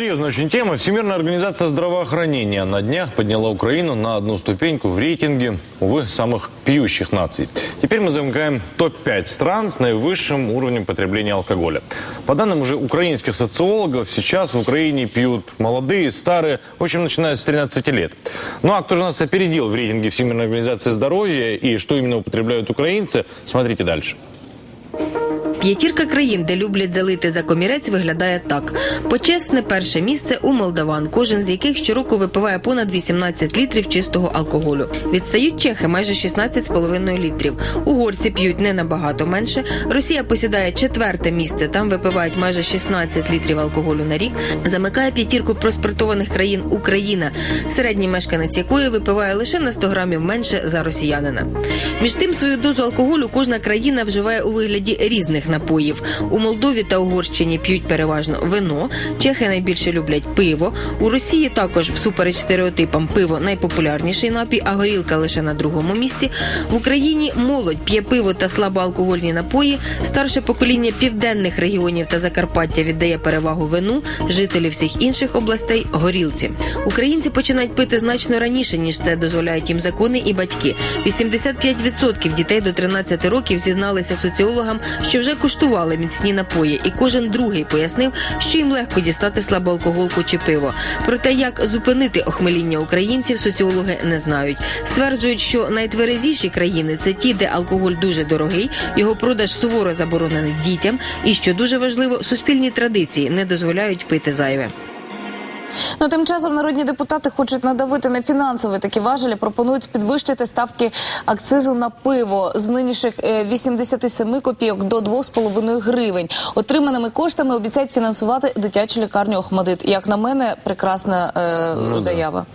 Серьезная очень тема. Всемирная организация здравоохранения на днях подняла Украину на одну ступеньку в рейтинге, увы, самых пьющих наций. Теперь мы замыкаем топ-5 стран с наивысшим уровнем потребления алкоголя. По данным уже украинских социологов, сейчас в Украине пьют молодые, старые, в общем, начиная с 13 лет. Ну а кто же нас опередил в рейтинге Всемирной организации здоровья и что именно употребляют украинцы, смотрите дальше. П'ятірка країн, де люблять залити за комірець, виглядає так: почесне перше місце у молдаван, кожен з яких щороку випиває понад 18 літрів чистого алкоголю. Відстають чехи майже 16,5 літрів. Угорці п'ють не набагато менше. Росія посідає четверте місце. Там випивають майже 16 літрів алкоголю на рік. Замикає п'ятірку проспиртованих країн Україна, середній мешканець якої випиває лише на 100 грамів менше за росіянина. Між тим, свою дозу алкоголю кожна країна вживає у вигляді різних напоїв. У Молдові та Угорщині п'ють переважно вино. Чехи найбільше люблять пиво. У Росії також, всупереч стереотипам, пиво найпопулярніший напій, а горілка лише на другому місці. В Україні молодь п'є пиво та слабоалкогольні напої. Старше покоління південних регіонів та Закарпаття віддає перевагу вину. Жителі всіх інших областей горілці. Українці починають пити значно раніше ніж це дозволяють їм закони і батьки. 85% дітей до 13 років зізналися соціологам, що вже куштували міцні напої, і кожен другий пояснив, що їм легко дістати слабоалкоголку чи пиво. Проте як зупинити охмеління українців, соціологи не знають. Стверджують, що найтверезіші країни це ті, де алкоголь дуже дорогий, його продаж суворо заборонений дітям, і що дуже важливо, суспільні традиції не дозволяють пити зайве. Ну, тим часом народні депутати хочуть надавити на фінансові такі важелі. Пропонують підвищити ставки акцизу на пиво з нинішніх е, 87 копійок до 2,5 гривень. Отриманими коштами обіцяють фінансувати дитячу лікарню Охмадит. Як на мене, прекрасна е, да. заява. М,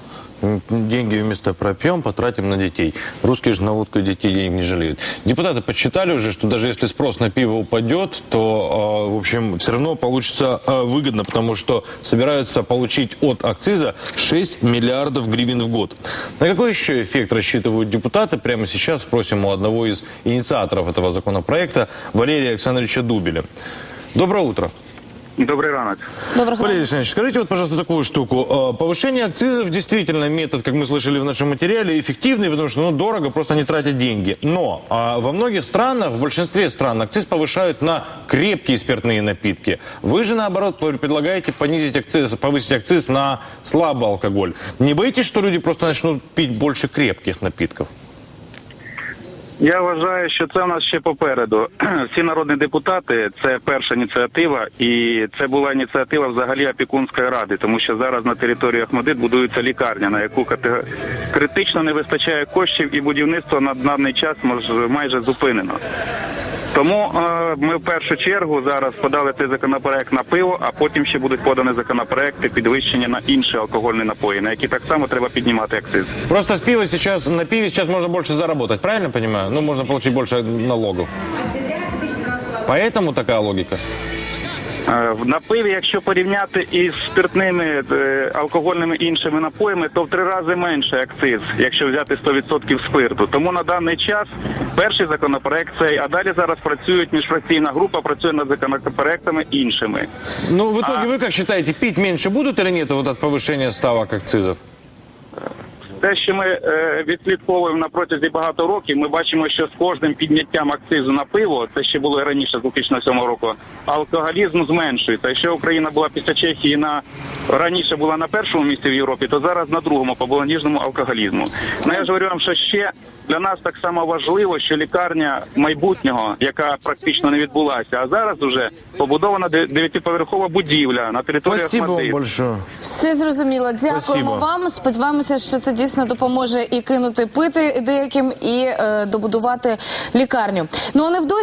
Деньги вместо пропьем, потратим на детей. Русские же на водку детей денег не жалеют. Депутаты подсчитали уже, что даже если спрос на пиво упадет, то, э, в общем, все равно получится э, выгодно, потому что собираются получить от акциза 6 миллиардов гривен в год. На какой еще эффект рассчитывают депутаты? Прямо сейчас спросим у одного из инициаторов этого законопроекта, Валерия Александровича Дубеля. Доброе утро. Добрий ранок. Доброго Валерий. Александрович, скажите вот, пожалуйста, такую штуку. Э, Повышение акцизов действительно метод, как мы слышали в нашем материале, эффективный, потому что ну, дорого, просто не тратят деньги. Но а, во многих странах, в большинстве стран, акциз повышают на крепкие спиртные напитки. Вы же, наоборот, пр- предлагаете понизить акциз, повысить акциз на слабый алкоголь. Не боитесь, что люди просто начнут пить больше крепких напитков? Я вважаю, що це в нас ще попереду. Всі народні депутати це перша ініціатива, і це була ініціатива взагалі опікунської ради, тому що зараз на території Ахмадит будується лікарня, на яку критично не вистачає коштів, і будівництво на даний час майже зупинено. Тому е, ми в першу чергу зараз подали цей законопроект на пиво, а потім ще будуть подані законопроекти підвищення на інші алкогольні напої, на які так само треба піднімати акциз. Просто з пива зараз, на піві зараз можна більше заробити, правильно розумію? Ну, можна отримати больше налогов. Поэтому така логика? Е, На пиві, якщо порівняти із спиртними е, алкогольними іншими напоями, то в три рази менше акциз, якщо взяти 100% спирту. Тому на даний час перший законопроект цей, а далі зараз працюють міжфракційна група, працює над законопроектами іншими. Ну, в итоге а... ви як вважаєте, меньше менше будуть чи ні, от повищення ставок акцизов? Те, що ми е, відслідковуємо на протязі багато років, ми бачимо, що з кожним підняттям акцизу на пиво, це ще було і раніше з 2007 року, алкоголізм зменшується. Якщо Україна була після Чехії на раніше була на першому місці в Європі, то зараз на другому по баланіжному алкоголізму. Ну, я ж говорю вам, що ще для нас так само важливо, що лікарня майбутнього, яка практично не відбулася, а зараз вже побудована дев'ятиповерхова будівля на території Спасибо вам большое. Все зрозуміло. Дякуємо Спасибо. вам. Сподіваємося, що це дійсно допоможе і кинути пити деяким, і е, добудувати лікарню. Ну а невдовзі